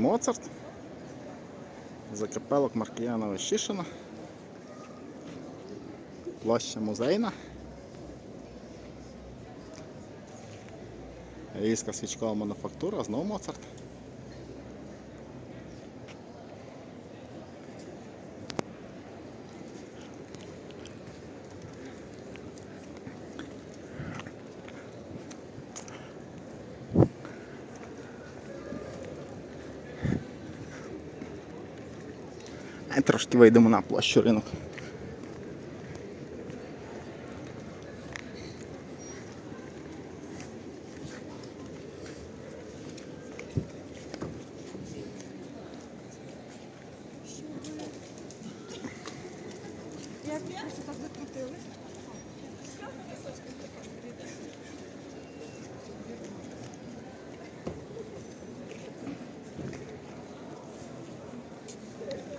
Моцарт. Закапелок Маркіянова Шишина. Площа музейна. Різка свічкова мануфактура, знову Моцарт. Трошки вийдемо на площу ринок. Як так закрутили?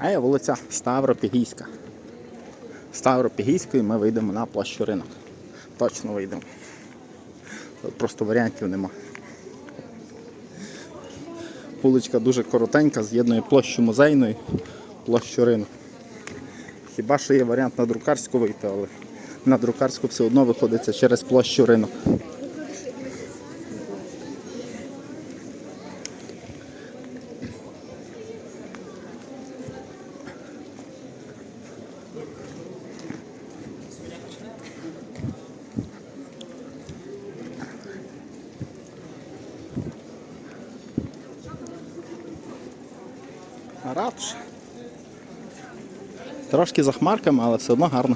А є вулиця Ставропігійська. Ставропігійської ми вийдемо на площу ринок. Точно вийдемо. Тут просто варіантів нема. Вуличка дуже коротенька, з'єднує площу музейною, площу ринок. Хіба що є варіант на друкарську вийти, але на друкарську все одно виходиться через площу ринок. Ратуша. Трошки за хмарками, але все одно гарно.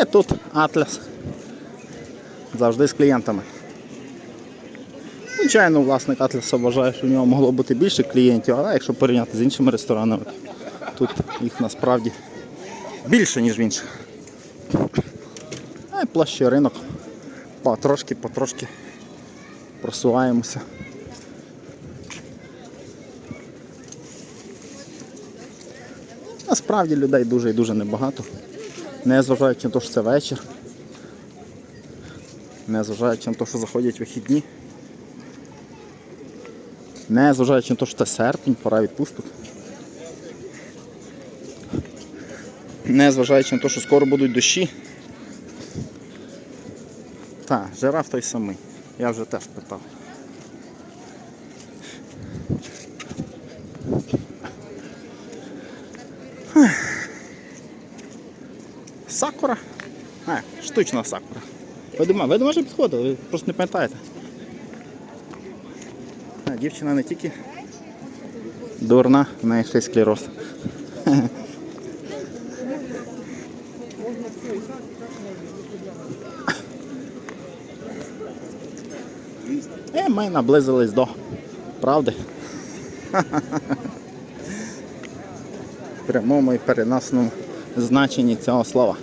А тут Атлас. Завжди з клієнтами. Звичайно, власник Атласа вважає, що в нього могло бути більше клієнтів, але якщо порівняти з іншими ресторанами, тут їх насправді більше, ніж в інших. А й площа ринок. Потрошки, потрошки просуваємося. Насправді людей дуже і дуже небагато. Незважаючи на те, що це вечір. Незважаючи на те, що заходять вихідні. Незважаючи на те, що це серпень, пора відпусток. Незважаючи на те, що скоро будуть дощі. Так, жираф той самий. Я вже теж питав. Сакура? А, штучна сакура. Ви думаєте, ви може підходили, ви просто не пам'ятаєте. Дівчина не тільки дурна, в неї ще й склероз. І ми наблизились до правди. В прямому і переносному значенні цього слова.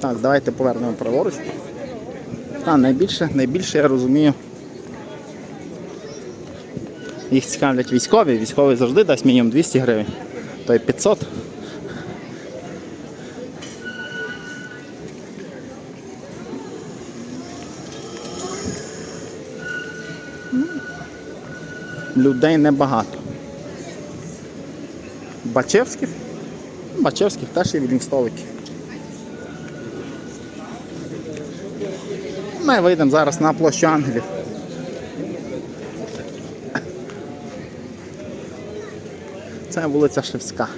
Так, давайте повернемо праворуч. Та, найбільше, найбільше я розумію. Їх цікавлять військові. Військовий завжди дасть мінімум 200 гривень, то й 500. Людей небагато. Бачевських? Бачевських теж є столики. Ми вийдемо зараз на площу ангелів. Це вулиця Шевська.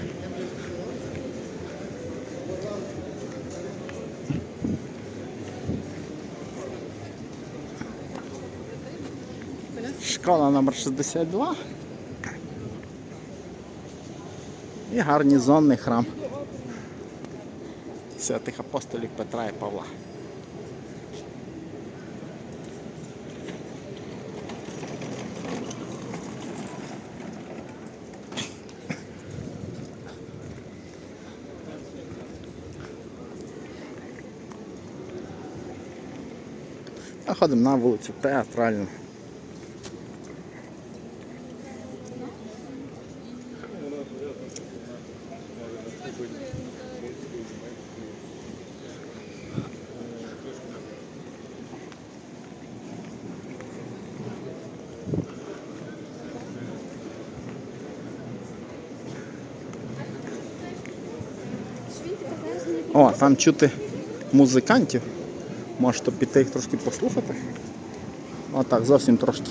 Школа номер 62. І гарнізонний храм святих апостолів Петра і Павла. Заходимо на вулицю Театральну. О, там чути музикантів. Можете піти їх трошки послухати. Отак, зовсім трошки.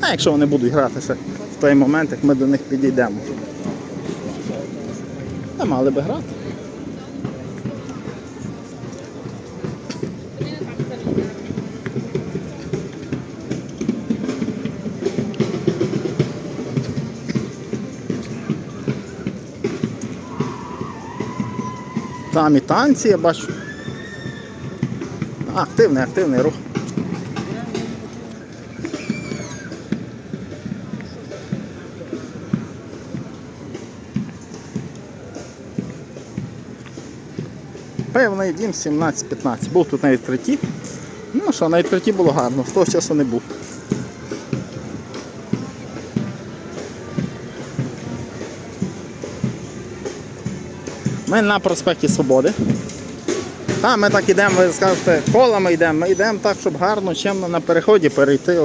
А якщо вони будуть грати ще в той момент, як ми до них підійдемо. Не мали би грати. Там і танці, я бачу. Активний, активний рух. Певний дім 17-15. Був тут на відкритті. Ну що, на відкритті було гарно, з того часу не був. Ми на проспекті Свободи. Там ми так йдемо, ви скажете, колами йдемо, ми йдемо так, щоб гарно, чемно на переході перейти,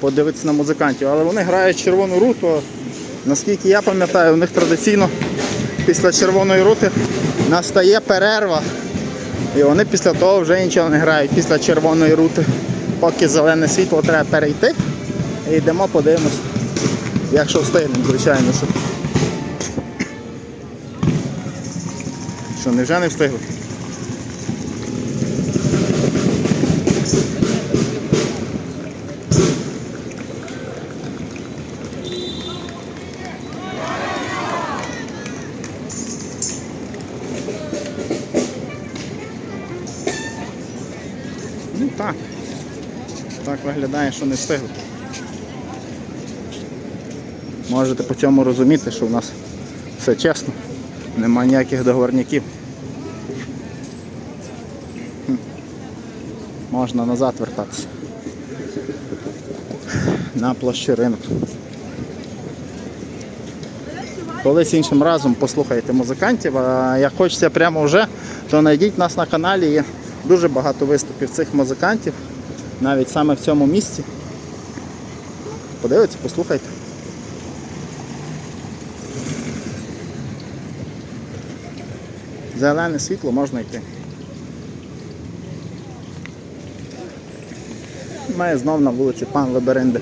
подивитися на музикантів. Але вони грають червону руту. Наскільки я пам'ятаю, у них традиційно після червоної рути настає перерва. І вони після того вже нічого не грають після червоної рути. Поки зелене світло треба перейти. І йдемо, подивимось. Якщо встигнемо, звичайно. Що, що невже не встигли? Ну так. Так виглядає, що не встигли. Можете по цьому розуміти, що в нас все чесно, нема ніяких договорників. Можна назад вертатися. На площі ринок. Колись іншим разом послухайте музикантів, а як хочеться прямо вже, то знайдіть нас на каналі. Є дуже багато виступів цих музикантів, навіть саме в цьому місці. Подивіться, послухайте. Зелене світло можна йти. Ми знов на вулиці Пан Лаберинди.